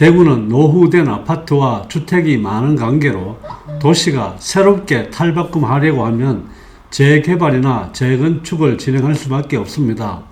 대구는 노후된 아파트와 주택이 많은 관계로 도시가 새롭게 탈바꿈하려고 하면 재개발이나 재건축을 진행할 수밖에 없습니다.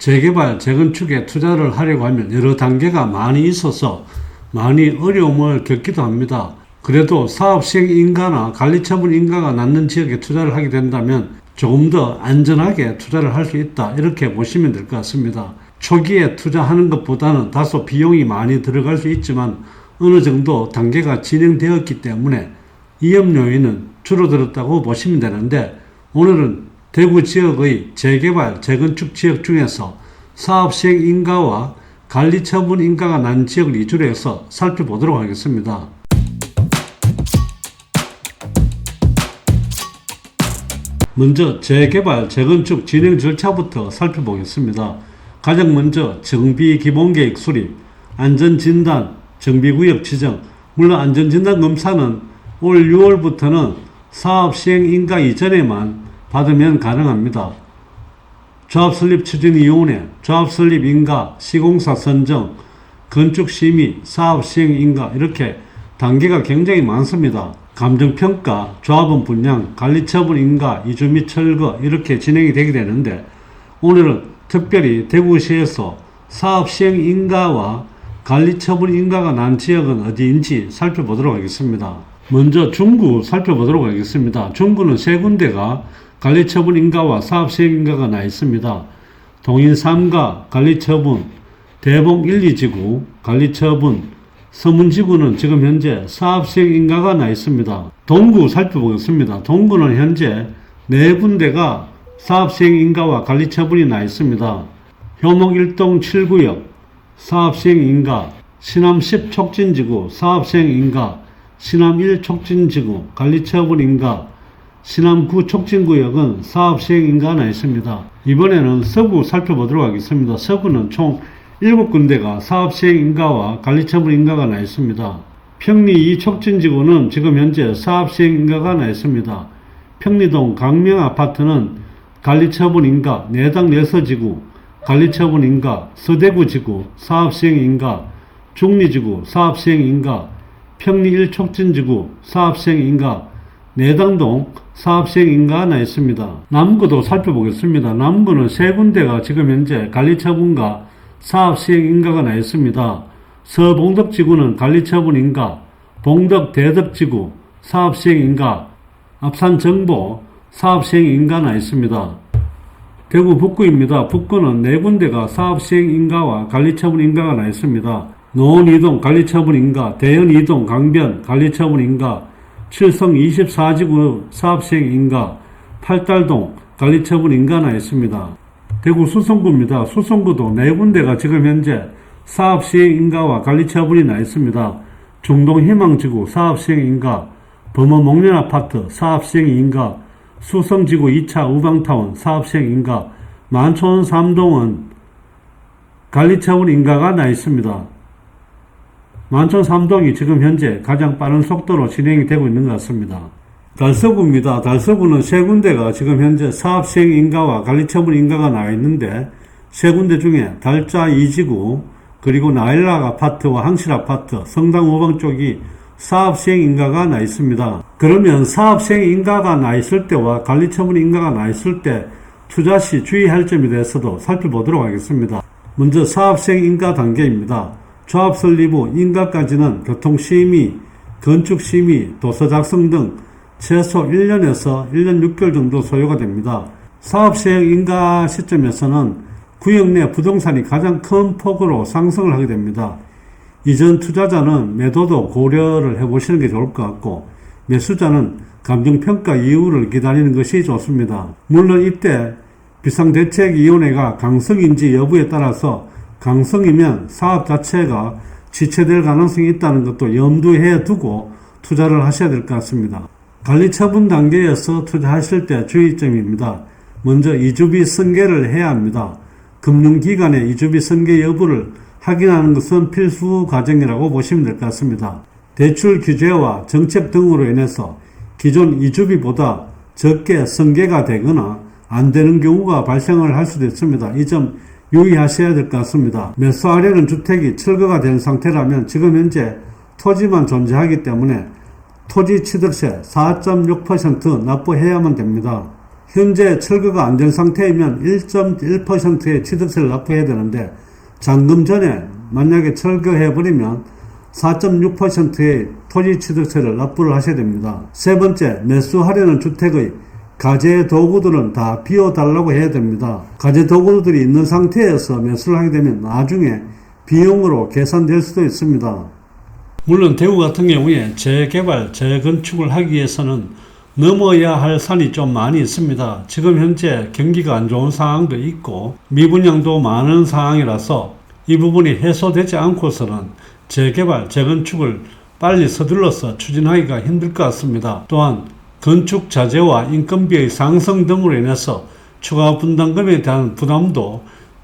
재개발, 재건축에 투자를 하려고 하면 여러 단계가 많이 있어서 많이 어려움을 겪기도 합니다. 그래도 사업 시행 인가나 관리 처분 인가가 낮는 지역에 투자를 하게 된다면 조금 더 안전하게 투자를 할 수 있다. 이렇게 보시면 될 것 같습니다. 초기에 투자하는 것보다는 다소 비용이 많이 들어갈 수 있지만 어느 정도 단계가 진행되었기 때문에 위험 요인은 줄어들었다고 보시면 되는데 오늘은 대구 지역의 재개발, 재건축 지역 중에서 사업 시행 인가와 관리 처분 인가가 난 지역을 위주로 해서 살펴보도록 하겠습니다. 먼저 재개발, 재건축 진행 절차부터 살펴보겠습니다. 가장 먼저 정비 기본 계획 수립, 안전 진단, 정비 구역 지정, 물론 안전 진단 검사는 올 6월부터는 사업 시행 인가 이전에만 받으면 가능합니다. 조합 설립 추진위원회, 조합 설립 인가, 시공사 선정, 건축 심의, 사업 시행 인가 이렇게 단계가 굉장히 많습니다. 감정평가, 조합원 분양, 관리처분 인가, 이주 및 철거 이렇게 진행이 되게 되는데 오늘은 특별히 대구시에서 사업시행 인가와 관리처분 인가가 난 지역은 어디인지 살펴보도록 하겠습니다. 먼저 중구 살펴보도록 하겠습니다. 중구는 세 군데가 관리처분 인가와 사업시행 인가가 나 있습니다. 동인 3가 관리처분, 대봉 1, 2지구 관리처분, 서문지구는 지금 현재 사업시행 인가가 나 있습니다. 동구 살펴보겠습니다. 동구는 현재 네 군데가 사업시행 인가와 관리 처분이 나 있습니다. 효목 1동 7구역 사업시행 인가, 신암 10 촉진지구 사업시행 인가, 신암 1 촉진지구 관리 처분 인가, 신암구 촉진구역은 사업 시행 인가가 나 있습니다. 이번에는 서구 살펴보도록 하겠습니다. 서구는 총 7군데가 사업 시행 인가와 관리 처분 인가가 나 있습니다. 평리 2 촉진지구는 지금 현재 사업 시행 인가가 나 있습니다. 평리동 강명 아파트는 관리처분 인가, 내당 내서지구, 관리처분 인가, 서대구 지구, 사업 시행 인가, 중리지구, 사업 시행 인가, 평리 1 촉진지구, 사업 시행 인가, 내당동 사업시행 인가 하나 있습니다. 남구도 살펴보겠습니다. 남구는 세 군데가 지금 현재 관리처분과 사업시행 인가가 나 있습니다. 서봉덕지구는 관리처분 인가, 봉덕 대덕지구 사업시행 인가, 앞산정보 사업시행 인가 나 있습니다. 대구 북구입니다. 북구는 네 군데가 사업시행 인가와 관리처분 인가가 나 있습니다. 노원 이동 관리처분 인가, 대연 이동 강변 관리처분 인가, 칠성 24지구 사업시행 인가, 팔달동 관리처분 인가나 있습니다. 대구 수성구입니다. 수성구도 네 군데가 지금 현재 사업시행 인가와 관리처분이 나 있습니다. 중동 희망지구 사업시행 인가, 범어 목련아파트 사업시행 인가, 수성지구 2차 우방타운 사업 시행 인가, 만촌 삼동은 관리처분 인가가 나 있습니다. 만촌 삼동이 지금 현재 가장 빠른 속도로 진행이 되고 있는 것 같습니다. 달서구입니다. 달서구는 세 군데가 지금 현재 사업 시행 인가와 관리 처분 인가가 나와 있는데 세 군데 중에 달자 2지구 그리고 나일락 아파트와 항실 아파트 성당 5방 쪽이 사업 시행 인가가 나 있습니다. 그러면 사업 시행 인가가 나 있을 때와 관리 처분 인가가 나 있을 때 투자 시 주의할 점에 대해서도 살펴보도록 하겠습니다. 먼저 사업 시행 인가 단계입니다. 조합 설립 후 인가까지는 교통심의, 건축심의, 도서 작성 등 최소 1년에서 1년 6개월 정도 소요가 됩니다. 사업 시행 인가 시점에서는 구역 내 부동산이 가장 큰 폭으로 상승을 하게 됩니다. 이전 투자자는 매도도 고려를 해보시는 게 좋을 것 같고 매수자는 감정평가 이후를 기다리는 것이 좋습니다. 물론 이때 비상대책위원회가 강성인지 여부에 따라서 강성이면 사업 자체가 지체될 가능성이 있다는 것도 염두에 두고 투자를 하셔야 될 것 같습니다. 관리 처분 단계에서 투자하실 때 주의점입니다. 먼저 이주비 승계를 해야 합니다. 금융기관의 이주비 승계 여부를 확인하는 것은 필수 과정이라고 보시면 될 것 같습니다. 대출 규제와 정책 등으로 인해서 기존 이주비보다 적게 승계가 되거나 안 되는 경우가 발생을 할 수도 있습니다. 이 점 유의하셔야 될 것 같습니다. 매수하려는 주택이 철거가 된 상태라면 지금 현재 토지만 존재하기 때문에 토지 취득세 4.6% 납부해야만 됩니다. 현재 철거가 안 된 상태이면 1.1%의 취득세를 납부해야 되는데 잔금 전에 만약에 철거해버리면 4.6%의 토지 취득세를 납부를 하셔야 됩니다. 세 번째, 매수하려는 주택의 가재 도구들은 다 비워달라고 해야 됩니다. 가재 도구들이 있는 상태에서 매수를 하게 되면 나중에 비용으로 계산될 수도 있습니다. 물론 대구 같은 경우에 재개발, 재건축을 하기 위해서는 넘어야 할 산이 좀 많이 있습니다. 지금 현재 경기가 안 좋은 상황도 있고 미분양도 많은 상황이라서 이 부분이 해소되지 않고서는 재개발, 재건축을 빨리 서둘러서 추진하기가 힘들 것 같습니다. 또한 건축 자재와 인건비의 상승 등으로 인해서 추가 분담금에 대한 부담도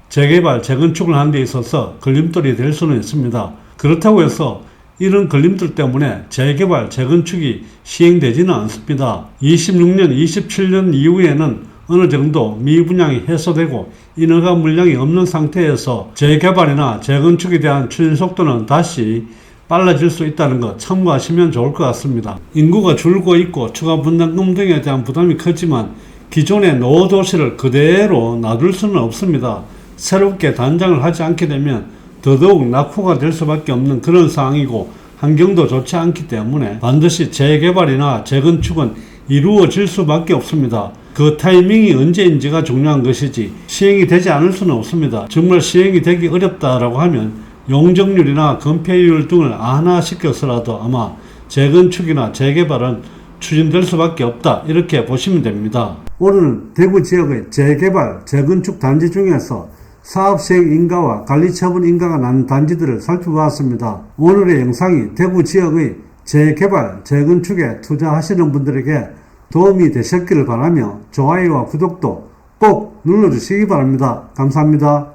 재개발, 재건축을 하는 데 있어서 걸림돌이 될 수는 있습니다. 그렇다고 해서 이런 걸림돌 때문에 재개발, 재건축이 시행되지는 않습니다. 26년, 27년 이후에는 어느 정도 미분양이 해소되고 인허가 물량이 없는 상태에서 재개발이나 재건축에 대한 추진 속도는 다시 빨라질 수 있다는 것 참고하시면 좋을 것 같습니다. 인구가 줄고 있고 추가 분담금 등에 대한 부담이 크지만 기존의 노도시를 그대로 놔둘 수는 없습니다. 새롭게 단장을 하지 않게 되면 더더욱 낙후가 될 수밖에 없는 그런 상황이고 환경도 좋지 않기 때문에 반드시 재개발이나 재건축은 이루어질 수밖에 없습니다. 그 타이밍이 언제인지가 중요한 것이지 시행이 되지 않을 수는 없습니다. 정말 시행이 되기 어렵다라고 하면 용적률이나 건폐율 등을 안화시켜서라도 아마 재건축이나 재개발은 추진될 수밖에 없다 이렇게 보시면 됩니다. 오늘은 대구 지역의 재개발, 재건축 단지 중에서 사업 시행 인가와 관리 처분 인가가 난 단지들을 살펴보았습니다. 오늘의 영상이 대구 지역의 재개발, 재건축에 투자하시는 분들에게 도움이 되셨기를 바라며 좋아요와 구독도 꼭 눌러주시기 바랍니다. 감사합니다.